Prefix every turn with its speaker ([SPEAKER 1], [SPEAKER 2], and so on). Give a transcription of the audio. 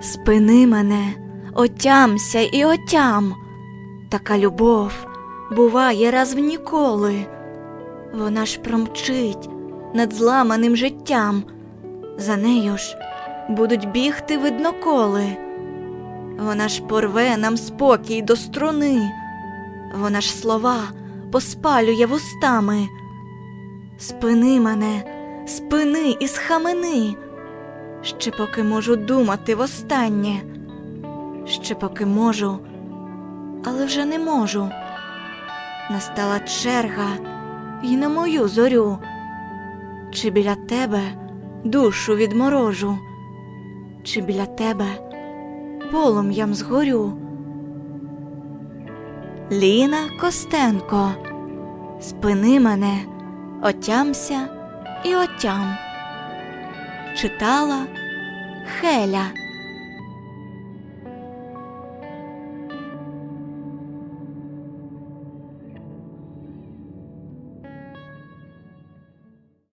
[SPEAKER 1] Спини мене, отямся і отям. Така любов буває раз в ніколи. Вона ж промчить над зламаним життям. За нею ж будуть бігти видноколи. Вона ж порве нам спокій до струни. Вона ж слова поспалює вустами. Спини мене, спини і схамени, ще поки можу думати востаннє, ще поки можу, але вже не можу. Настала черга й на мою зорю, чи біля тебе душу відморожу, чи біля тебе полум'ям згорю. Ліна Костенко, спини мене, отямся і отям. Читала Хеля.